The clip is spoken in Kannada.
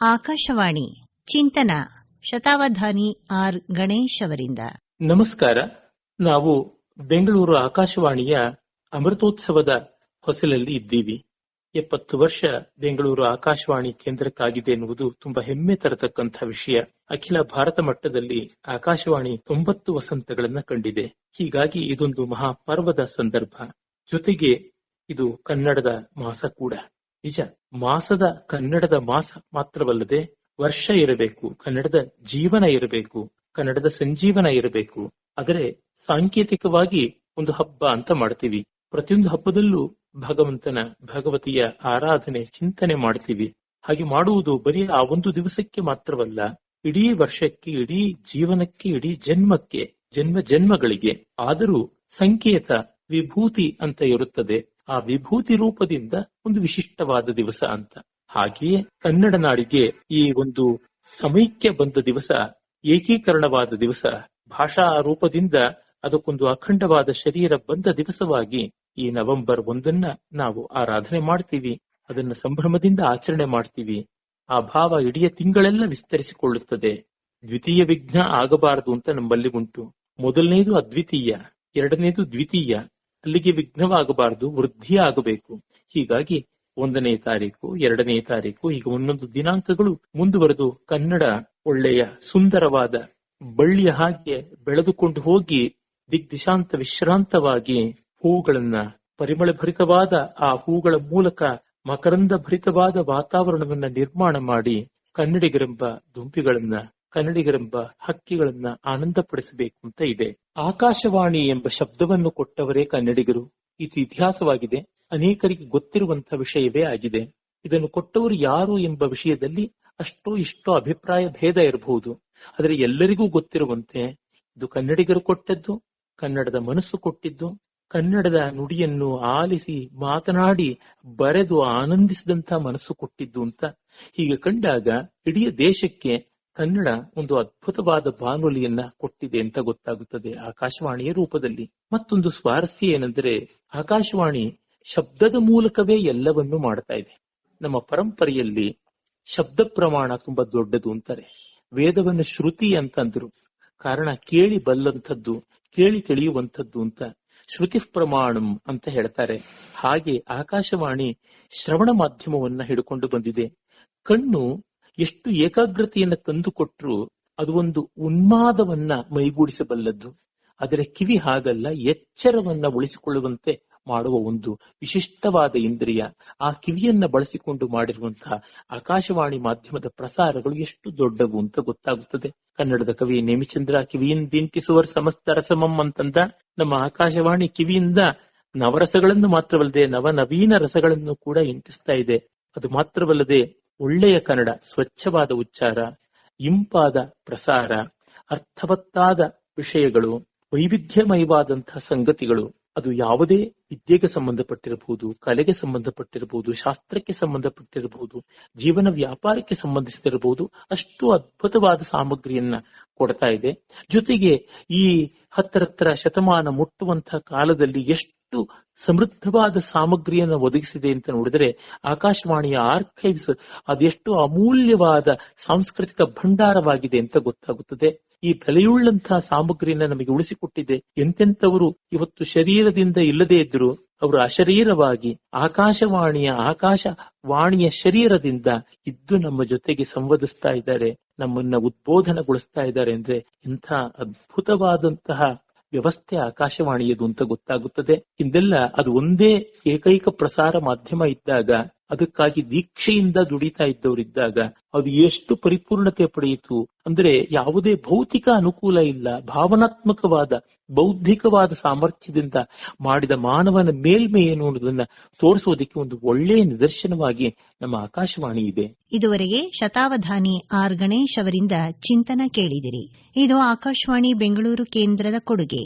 ಆಕಾಶವಾಣಿ, ಚಿಂತನ, ಶತಾವಧಾನಿ ಆರ್ ಗಣೇಶ್ ಅವರಿಂದ. ನಮಸ್ಕಾರ. ನಾವು ಬೆಂಗಳೂರು ಆಕಾಶವಾಣಿಯ ಅಮೃತೋತ್ಸವದ ಹೊಸಲಲ್ಲಿ ಇದ್ದೀವಿ. ಎಪ್ಪತ್ತು ವರ್ಷ ಬೆಂಗಳೂರು ಆಕಾಶವಾಣಿ ಕೇಂದ್ರಕ್ಕಾಗಿದೆ ಎನ್ನುವುದು ತುಂಬಾ ಹೆಮ್ಮೆ ತರತಕ್ಕಂಥ ವಿಷಯ. ಅಖಿಲ ಭಾರತ ಮಟ್ಟದಲ್ಲಿ ಆಕಾಶವಾಣಿ ತೊಂಬತ್ತು ವಸಂತಗಳನ್ನ ಕಂಡಿದೆ. ಹೀಗಾಗಿ ಇದೊಂದು ಮಹಾಪರ್ವದ ಸಂದರ್ಭ. ಜೊತೆಗೆ ಇದು ಕನ್ನಡದ ಮಾಸ ಕೂಡ. ನಿಜ, ಮಾಸದ ಕನ್ನಡದ ಮಾಸ ಮಾತ್ರವಲ್ಲದೆ ವರ್ಷ ಇರಬೇಕು, ಕನ್ನಡದ ಜೀವನ ಇರಬೇಕು, ಕನ್ನಡದ ಸಂಜೀವನ ಇರಬೇಕು. ಆದರೆ ಸಾಂಕೇತಿಕವಾಗಿ ಒಂದು ಹಬ್ಬ ಅಂತ ಮಾಡ್ತೀವಿ. ಪ್ರತಿಯೊಂದು ಹಬ್ಬದಲ್ಲೂ ಭಗವಂತನ, ಭಗವತಿಯ ಆರಾಧನೆ, ಚಿಂತನೆ ಮಾಡ್ತೀವಿ. ಹಾಗೆ ಮಾಡುವುದು ಬರೀ ಆ ಒಂದು ದಿವಸಕ್ಕೆ ಮಾತ್ರವಲ್ಲ, ಇಡೀ ವರ್ಷಕ್ಕೆ, ಇಡೀ ಜೀವನಕ್ಕೆ, ಇಡೀ ಜನ್ಮಕ್ಕೆ, ಜನ್ಮ ಜನ್ಮಗಳಿಗೆ ಆದರೂ ಸಂಕೇತ, ವಿಭೂತಿ ಅಂತ ಇರುತ್ತದೆ. ಆ ವಿಭೂತಿ ರೂಪದಿಂದ ಒಂದು ವಿಶಿಷ್ಟವಾದ ದಿವಸ ಅಂತ. ಹಾಗೆಯೇ ಕನ್ನಡ ನಾಡಿಗೆ ಈ ಒಂದು ಸಮೈಕ್ಯ ಬಂದ ದಿವಸ, ಏಕೀಕರಣವಾದ ದಿವಸ, ಭಾಷಾ ರೂಪದಿಂದ ಅದಕ್ಕೊಂದು ಅಖಂಡವಾದ ಶರೀರ ಬಂದ ದಿವಸವಾಗಿ ಈ ನವೆಂಬರ್ ಒಂದನ್ನ ನಾವು ಆರಾಧನೆ ಮಾಡ್ತೀವಿ. ಅದನ್ನ ಸಂಭ್ರಮದಿಂದ ಆಚರಣೆ ಮಾಡ್ತೀವಿ. ಆ ಭಾವ ಇಡೀ ತಿಂಗಳೆಲ್ಲ ವಿಸ್ತರಿಸಿಕೊಳ್ಳುತ್ತದೆ. ದ್ವಿತೀಯ ವಿಘ್ನ ಆಗಬಾರದು ಅಂತ ನಮ್ಮಲ್ಲಿ ಉಂಟು. ಮೊದಲನೇದು ಅದ್ವಿತೀಯ, ಎರಡನೇದು ದ್ವಿತೀಯ ಅಲ್ಲಿಗೆ ವಿಘ್ನವಾಗಬಾರದು ವೃದ್ಧಿ ಆಗಬೇಕು ಹೀಗಾಗಿ ಒಂದನೇ ತಾರೀಕು, ಎರಡನೇ ತಾರೀಕು, ಈಗ ಒಂದೊಂದು ದಿನಾಂಕಗಳು ಮುಂದುವರೆದು ಕನ್ನಡ ಒಳ್ಳೆಯ ಸುಂದರವಾದ ಬಳ್ಳಿಯ ಹಾಗೆ ಬೆಳೆದುಕೊಂಡು ಹೋಗಿ ದಿಗ್ದಿಶಾಂತ ವಿಶ್ರಾಂತವಾಗಿ ಹೂಗಳನ್ನ ಪರಿಮಳ ಭರಿತವಾದ ಆ ಹೂಗಳ ಮೂಲಕ ಮಕರಂದ ಭರಿತವಾದ ವಾತಾವರಣವನ್ನ ನಿರ್ಮಾಣ ಮಾಡಿ ಕನ್ನಡಿಗರೆಂಬ ದುಂಬಿಗಳನ್ನ ಕನ್ನಡಿಗರೆಂಬ ಹಕ್ಕಿಗಳನ್ನ ಆನಂದಪಡಿಸಬೇಕು ಅಂತ ಇದೆ. ಆಕಾಶವಾಣಿ ಎಂಬ ಶಬ್ದವನ್ನು ಕೊಟ್ಟವರೇ ಕನ್ನಡಿಗರು. ಇದು ಇತಿಹಾಸವಾಗಿದೆ. ಅನೇಕರಿಗೆ ಗೊತ್ತಿರುವಂತಹ ವಿಷಯವೇ ಆಗಿದೆ. ಇದನ್ನು ಕೊಟ್ಟವರು ಯಾರು ಎಂಬ ವಿಷಯದಲ್ಲಿ ಅಷ್ಟೋ ಇಷ್ಟೋ ಅಭಿಪ್ರಾಯ ಭೇದ ಇರಬಹುದು. ಆದರೆ ಎಲ್ಲರಿಗೂ ಗೊತ್ತಿರುವಂತೆ ಇದು ಕನ್ನಡಿಗರು ಕೊಟ್ಟದ್ದು, ಕನ್ನಡದ ಮನಸ್ಸು ಕೊಟ್ಟಿದ್ದು, ಕನ್ನಡದ ನುಡಿಯನ್ನು ಆಲಿಸಿ ಮಾತನಾಡಿ ಬರೆದು ಆನಂದಿಸಿದಂತ ಮನಸ್ಸು ಕೊಟ್ಟಿದ್ದು ಅಂತ ಹೀಗೆ ಕಂಡಾಗ ಇಡೀ ದೇಶಕ್ಕೆ ಕನ್ನಡ ಒಂದು ಅದ್ಭುತವಾದ ಬಾನುಲಿಯನ್ನ ಕೊಟ್ಟಿದೆ ಅಂತ ಗೊತ್ತಾಗುತ್ತದೆ ಆಕಾಶವಾಣಿಯ ರೂಪದಲ್ಲಿ. ಮತ್ತೊಂದು ಸ್ವಾರಸ್ಯ ಏನೆಂದರೆ, ಆಕಾಶವಾಣಿ ಶಬ್ದದ ಮೂಲಕವೇ ಎಲ್ಲವನ್ನೂ ಮಾಡ್ತಾ ಇದೆ. ನಮ್ಮ ಪರಂಪರೆಯಲ್ಲಿ ಶಬ್ದ ಪ್ರಮಾಣ ತುಂಬಾ ದೊಡ್ಡದು ಅಂತಾರೆ. ವೇದವನ್ನು ಶ್ರುತಿ ಅಂತಂದ್ರು. ಕಾರಣ ಕೇಳಿ ಬಲ್ಲಂಥದ್ದು, ಕೇಳಿ ತಿಳಿಯುವಂಥದ್ದು ಅಂತ ಶ್ರುತಿ ಪ್ರಮಾಣಂ ಅಂತ ಹೇಳ್ತಾರೆ. ಹಾಗೆ ಆಕಾಶವಾಣಿ ಶ್ರವಣ ಮಾಧ್ಯಮವನ್ನ ಹಿಡ್ಕೊಂಡು ಬಂದಿದೆ. ಕಣ್ಣು ಎಷ್ಟು ಏಕಾಗ್ರತೆಯನ್ನು ತಂದುಕೊಟ್ರು ಅದು ಒಂದು ಉನ್ಮಾದವನ್ನ ಮೈಗೂಡಿಸಬಲ್ಲದ್ದು. ಆದರೆ ಕಿವಿ ಹಾಗಲ್ಲ, ಎಚ್ಚರವನ್ನ ಉಳಿಸಿಕೊಳ್ಳುವಂತೆ ಮಾಡುವ ಒಂದು ವಿಶಿಷ್ಟವಾದ ಇಂದ್ರಿಯ. ಆ ಕಿವಿಯನ್ನ ಬಳಸಿಕೊಂಡು ಮಾಡಿರುವಂತಹ ಆಕಾಶವಾಣಿ ಮಾಧ್ಯಮದ ಪ್ರಸಾರಗಳು ಎಷ್ಟು ದೊಡ್ಡವು ಅಂತ ಗೊತ್ತಾಗುತ್ತದೆ. ಕನ್ನಡದ ಕವಿ ನೇಮಿಚಂದ್ರ ಕಿವಿಯಿಂದಿಂಟಿಸುವರ್ ಸಮಸ್ತ ರಸಮಂ ಅಂತಂದ. ನಮ್ಮ ಆಕಾಶವಾಣಿ ಕಿವಿಯಿಂದ ನವರಸಗಳನ್ನು ಮಾತ್ರವಲ್ಲದೆ ನವನವೀನ ರಸಗಳನ್ನು ಕೂಡ ಇಂಟಿಸ್ತಾ ಇದೆ. ಅದು ಮಾತ್ರವಲ್ಲದೆ ಒಳ್ಳೆಯ ಕನ್ನಡ, ಸ್ವಚ್ಛವಾದ ಉಚ್ಚಾರ, ಇಂಪಾದ ಪ್ರಸಾರ, ಅರ್ಥವತ್ತಾದ ವಿಷಯಗಳು, ವೈವಿಧ್ಯಮಯವಾದಂತಹ ಸಂಗತಿಗಳು. ಅದು ಯಾವುದೇ ವಿದ್ಯೆಗೆ ಸಂಬಂಧಪಟ್ಟಿರಬಹುದು, ಕಲೆಗೆ ಸಂಬಂಧಪಟ್ಟಿರಬಹುದು, ಶಾಸ್ತ್ರಕ್ಕೆ ಸಂಬಂಧಪಟ್ಟಿರಬಹುದು, ಜೀವನ ವ್ಯಾಪಾರಕ್ಕೆ ಸಂಬಂಧಿಸಿರಬಹುದು, ಅಷ್ಟು ಅದ್ಭುತವಾದ ಸಾಮಗ್ರಿಯನ್ನ ಕೊಡ್ತಾ ಇದೆ. ಜೊತೆಗೆ ಈ ಹತ್ತರತ್ತರ ಶತಮಾನ ಮುಟ್ಟುವಂತಹ ಕಾಲದಲ್ಲಿ ಎಷ್ಟು ಸಮೃದ್ಧವಾದ ಸಾಮಗ್ರಿಯನ್ನು ಒದಗಿಸಿದೆ ಅಂತ ನೋಡಿದ್ರೆ ಆಕಾಶವಾಣಿಯ ಆರ್ಕೈವ್ಸ್ ಅದೆಷ್ಟು ಅಮೂಲ್ಯವಾದ ಸಾಂಸ್ಕೃತಿಕ ಭಂಡಾರವಾಗಿದೆ ಅಂತ ಗೊತ್ತಾಗುತ್ತದೆ. ಈ ಬೆಲೆಯುಳ್ಳಂತಹ ಸಾಮಗ್ರಿಯನ್ನ ನಮಗೆ ಉಳಿಸಿಕೊಟ್ಟಿದೆ. ಎಂತೆಂಥವರು ಇವತ್ತು ಶರೀರದಿಂದ ಇಲ್ಲದೇ ಇದ್ರು ಅವರು ಅಶರೀರವಾಗಿ ಆಕಾಶವಾಣಿಯ ಆಕಾಶವಾಣಿಯ ಶರೀರದಿಂದ ಇದ್ದು ನಮ್ಮ ಜೊತೆಗೆ ಸಂವಾದಿಸ್ತಾ ಇದ್ದಾರೆ. ನಮ್ಮನ್ನ ಉದ್ಬೋಧನಗೊಳಿಸ್ತಾ ಇದ್ದಾರೆ. ಅಂದ್ರೆ ಇಂಥ ಅದ್ಭುತವಾದಂತಹ ವ್ಯವಸ್ಥೆ ಆಕಾಶವಾಣಿಯದು ಅಂತ ಗೊತ್ತಾಗುತ್ತದೆ. ಹಿಂದೆಲ್ಲ ಅದು ಒಂದೇ ಏಕೈಕ ಪ್ರಸಾರ ಮಾಧ್ಯಮ ಇದ್ದಾಗ ಅದಕ್ಕಾಗಿ ದೀಕ್ಷೆಯಿಂದ ದುಡಿತಾ ಇದ್ದವರಿದ್ದಾಗ ಅದು ಎಷ್ಟು ಪರಿಪೂರ್ಣತೆ ಪಡೆಯಿತು ಅಂದ್ರೆ ಯಾವುದೇ ಭೌತಿಕ ಅನುಕೂಲ ಇಲ್ಲ, ಭಾವನಾತ್ಮಕವಾದ, ಬೌದ್ಧಿಕವಾದ ಸಾಮರ್ಥ್ಯದಿಂದ ಮಾಡಿದ ಮಾನವನ ಮೇಲ್ಮೆ ಏನು ಅನ್ನೋದನ್ನ ತೋರಿಸೋದಕ್ಕೆ ಒಂದು ಒಳ್ಳೆಯ ನಿದರ್ಶನವಾಗಿ ನಮ್ಮ ಆಕಾಶವಾಣಿ ಇದೆ. ಇದುವರೆಗೆ ಶತಾವಧಾನಿ ಆರ್ ಗಣೇಶ್ ಅವರಿಂದ ಚಿಂತನ ಕೇಳಿದಿರಿ. ಇದು ಆಕಾಶವಾಣಿ ಬೆಂಗಳೂರು ಕೇಂದ್ರದ ಕೊಡುಗೆ.